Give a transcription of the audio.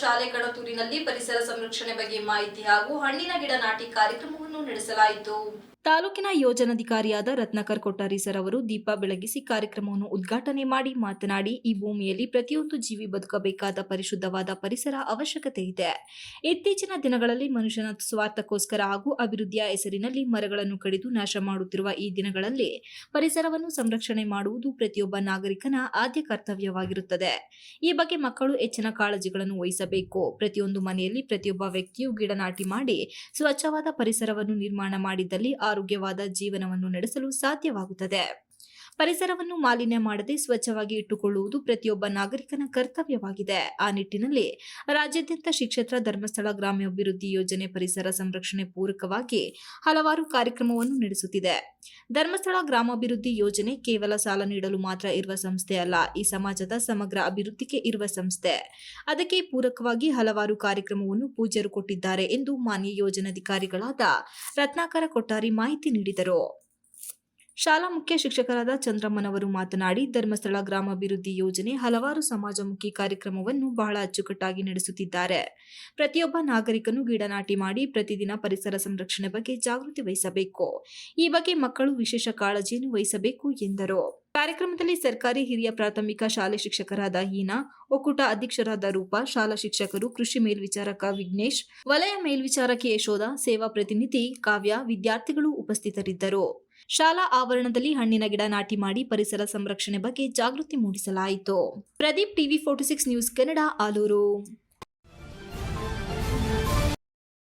ಶಾಲೆ ಕಡತೂರಿನಲ್ಲಿ ಪರಿಸರ ಸಂರಕ್ಷಣೆ ಬಗ್ಗೆ ಮಾಹಿತಿ ಹಾಗೂ ಹಣ್ಣಿನ ಗಿಡ ನಾಟಿ ಕಾರ್ಯಕ್ರಮವನ್ನು ನಡೆಸಲಾಯಿತು. ತಾಲೂಕಿನ ಯೋಜನಾಧಿಕಾರಿಯಾದ ರತ್ನಕರ್ ಕೊಟ್ಟಾರಿ ಸರ್ ಅವರು ದೀಪ ಬೆಳಗಿಸಿ ಕಾರ್ಯಕ್ರಮವನ್ನು ಉದ್ಘಾಟನೆ ಮಾಡಿ ಮಾತನಾಡಿ, ಈ ಭೂಮಿಯಲ್ಲಿ ಪ್ರತಿಯೊಂದು ಜೀವಿ ಬದುಕಬೇಕಾದ ಪರಿಶುದ್ಧವಾದ ಪರಿಸರ ಅವಶ್ಯಕತೆ ಇದೆ. ಇತ್ತೀಚಿನ ದಿನಗಳಲ್ಲಿ ಮನುಷ್ಯನ ಸ್ವಾರ್ಥಕ್ಕೋಸ್ಕರ ಹಾಗೂ ಅಭಿವೃದ್ಧಿಯ ಹೆಸರಿನಲ್ಲಿ ಮರಗಳನ್ನು ಕಡಿದು ನಾಶ ಮಾಡುತ್ತಿರುವ ಈ ದಿನಗಳಲ್ಲಿ ಪರಿಸರವನ್ನು ಸಂರಕ್ಷಣೆ ಮಾಡುವುದು ಪ್ರತಿಯೊಬ್ಬ ನಾಗರಿಕನ ಆದ್ಯ ಕರ್ತವ್ಯವಾಗಿರುತ್ತದೆ. ಈ ಬಗ್ಗೆ ಮಕ್ಕಳು ಹೆಚ್ಚಿನ ಕಾಳಜಿಗಳನ್ನು ವಹಿಸಬೇಕು. ಪ್ರತಿಯೊಂದು ಮನೆಯಲ್ಲಿ ಪ್ರತಿಯೊಬ್ಬ ವ್ಯಕ್ತಿಯು ಗಿಡ ನಾಟಿ ಮಾಡಿ, ಸ್ವಚ್ಛವಾದ ಪರಿಸರವನ್ನು ನಿರ್ಮಾಣ ಮಾಡಿದಲ್ಲಿ ಆರೋಗ್ಯವಾದ ಜೀವನವನ್ನು ನಡೆಸಲು ಸಾಧ್ಯವಾಗುತ್ತದೆ. ಪರಿಸರವನ್ನು ಮಾಲಿನ್ಯ ಮಾಡದೆ ಸ್ವಚ್ಛವಾಗಿ ಇಟ್ಟುಕೊಳ್ಳುವುದು ಪ್ರತಿಯೊಬ್ಬ ನಾಗರಿಕನ ಕರ್ತವ್ಯವಾಗಿದೆ. ಆ ನಿಟ್ಟಿನಲ್ಲಿ ರಾಜ್ಯಾದ್ಯಂತ ಶಿಕ್ಷೇತ್ರ, ಧರ್ಮಸ್ಥಳ, ಗ್ರಾಮ್ಯಾಭಿವೃದ್ಧಿ ಯೋಜನೆ ಪರಿಸರ ಸಂರಕ್ಷಣೆ ಪೂರಕವಾಗಿ ಹಲವಾರು ಕಾರ್ಯಕ್ರಮವನ್ನು ನಡೆಸುತ್ತಿದೆ. ಧರ್ಮಸ್ಥಳ ಗ್ರಾಮಾಭಿವೃದ್ಧಿ ಯೋಜನೆ ಕೇವಲ ಸಾಲ ನೀಡಲು ಮಾತ್ರ ಇರುವ ಸಂಸ್ಥೆ ಅಲ್ಲ, ಈ ಸಮಾಜದ ಸಮಗ್ರ ಅಭಿವೃದ್ಧಿಗೆ ಇರುವ ಸಂಸ್ಥೆ. ಅದಕ್ಕೆ ಪೂರಕವಾಗಿ ಹಲವಾರು ಕಾರ್ಯಕ್ರಮವನ್ನು ಪೂಜ್ಯರು ಕೊಟ್ಟಿದ್ದಾರೆ ಎಂದು ಮಾನ್ಯ ಯೋಜನಾಧಿಕಾರಿಗಳಾದ ರತ್ನಾಕರ ಕೊಟ್ಟಾರಿ ಮಾಹಿತಿ ನೀಡಿದರು. ಶಾಲಾ ಮುಖ್ಯ ಶಿಕ್ಷಕರಾದ ಚಂದ್ರಮ್ಮನವರು ಮಾತನಾಡಿ, ಧರ್ಮಸ್ಥಳ ಗ್ರಾಮಾಭಿವೃದ್ಧಿ ಯೋಜನೆ ಹಲವಾರು ಸಮಾಜಮುಖಿ ಕಾರ್ಯಕ್ರಮವನ್ನು ಬಹಳ ಅಚ್ಚುಕಟ್ಟಾಗಿ ನಡೆಸುತ್ತಿದ್ದಾರೆ. ಪ್ರತಿಯೊಬ್ಬ ನಾಗರಿಕನು ಗಿಡ ನಾಟಿ ಮಾಡಿ ಪ್ರತಿದಿನ ಪರಿಸರ ಸಂರಕ್ಷಣೆ ಬಗ್ಗೆ ಜಾಗೃತಿ ವಹಿಸಬೇಕು. ಈ ಬಗ್ಗೆ ಮಕ್ಕಳು ವಿಶೇಷ ಕಾಳಜಿಯನ್ನು ವಹಿಸಬೇಕು ಎಂದರು. ಕಾರ್ಯಕ್ರಮದಲ್ಲಿ ಸರ್ಕಾರಿ ಹಿರಿಯ ಪ್ರಾಥಮಿಕ ಶಾಲೆ ಶಿಕ್ಷಕರಾದ ಹೀನಾ, ಒಕ್ಕೂಟ ಅಧ್ಯಕ್ಷರಾದ ರೂಪಾ, ಶಾಲಾ ಶಿಕ್ಷಕರು, ಕೃಷಿ ಮೇಲ್ವಿಚಾರಕ ವಿಘ್ನೇಶ್, ವಲಯ ಮೇಲ್ವಿಚಾರಕಿ ಯಶೋಧ, ಸೇವಾ ಪ್ರತಿನಿಧಿ ಕಾವ್ಯ, ವಿದ್ಯಾರ್ಥಿಗಳು ಉಪಸ್ಥಿತರಿದ್ದರು. ಶಾಲಾ ಆವರಣದಲ್ಲಿ ಹಣ್ಣಿನ ಗಿಡ ನಾಟಿ ಮಾಡಿ ಪರಿಸರ ಸಂರಕ್ಷಣೆ ಬಗ್ಗೆ ಜಾಗೃತಿ ಮೂಡಿಸಲಾಯಿತು. Pradeep TV forty six news Kannada, Alur.